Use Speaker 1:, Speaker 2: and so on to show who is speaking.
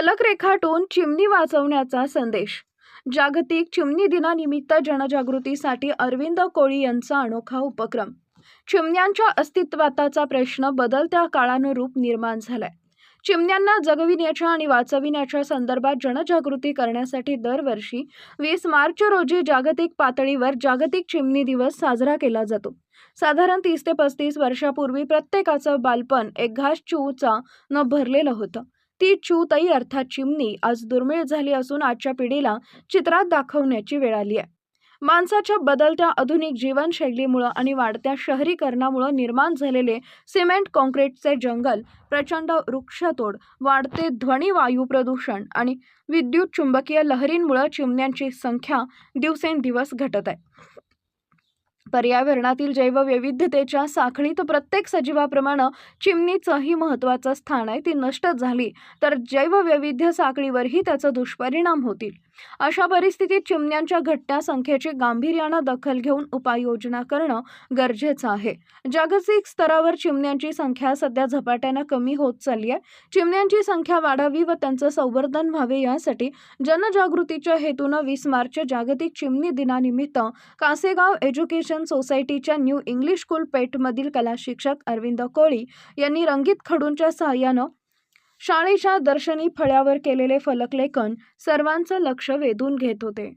Speaker 1: फलक रेखाटून चिमणी वाचवण्याचा संदेश. जागतिक चिमणी दिनानिमित्त जनजागृतीसाठी अरविंद कोळी यांचा अनोखा उपक्रम. चिमण्यांच्या अस्तित्वाचा प्रश्न बदलत्या काळानुरूप निर्माण झालाय. चिमण्यांना जगविण्याच्या आणि वाचविण्याच्या संदर्भात जनजागृती करण्यासाठी दरवर्षी वीस मार्च रोजी जागतिक पातळीवर जागतिक चिमणी दिवस साजरा केला जातो. साधारण तीस ते पस्तीस वर्षापूर्वी प्रत्येकाचं बालपण एक घास चिवचा न भरलेलं होतं. ती चूतई अर्थात चिमणी आज दुर्मिळ झाली असून आजच्या पिढीला चित्रात दाखवण्याची वेळ आली आहे. माणसाच्या बदलत्या आधुनिक जीवनशैलीमुळं आणि वाढत्या शहरीकरणामुळं निर्माण झालेले सिमेंट कॉन्क्रीटचे जंगल प्रचंड वृक्षतोड वाढते ध्वनी वायू प्रदूषण आणि विद्युत चुंबकीय लहरींमुळं चिमण्यांची संख्या दिवसेंदिवस घटत आहे. पर्यावरणातील जैववैविध्यतेच्या साखळीत प्रत्येक सजीवाप्रमाणे चिमणीचंही महत्त्वाचं स्थान आहे. ती नष्ट झाली तर जैववैविध्य साखळीवरही त्याचा दुष्परिणाम होतील. अशा परिस्थितीत चिमण्यांच्या घट्ट्या संख्येची गांभीर्यानं दखल घेऊन उपाययोजना करणं गरजेचं आहे. जागतिक स्तरावर चिमण्यांची संख्या सध्या झपाट्यानं कमी होत चालली आहे. चिमण्यांची संख्या वाढावी व त्यांचं संवर्धन व्हावे यासाठी जनजागृतीच्या हेतूनं वीस मार्च जागतिक चिमणी दिनानिमित्त कासेगाव एज्युकेशन सोसायटीच्या न्यू इंग्लिश स्कूल पेठमधील कला शिक्षक अरविंद कोळी यांनी रंगीत खडूंच्या सहाय्यानं शाळेच्या दर्शनी फळ्यावर केलेले फलकलेखन सर्वांचं लक्ष वेधून घेत होते.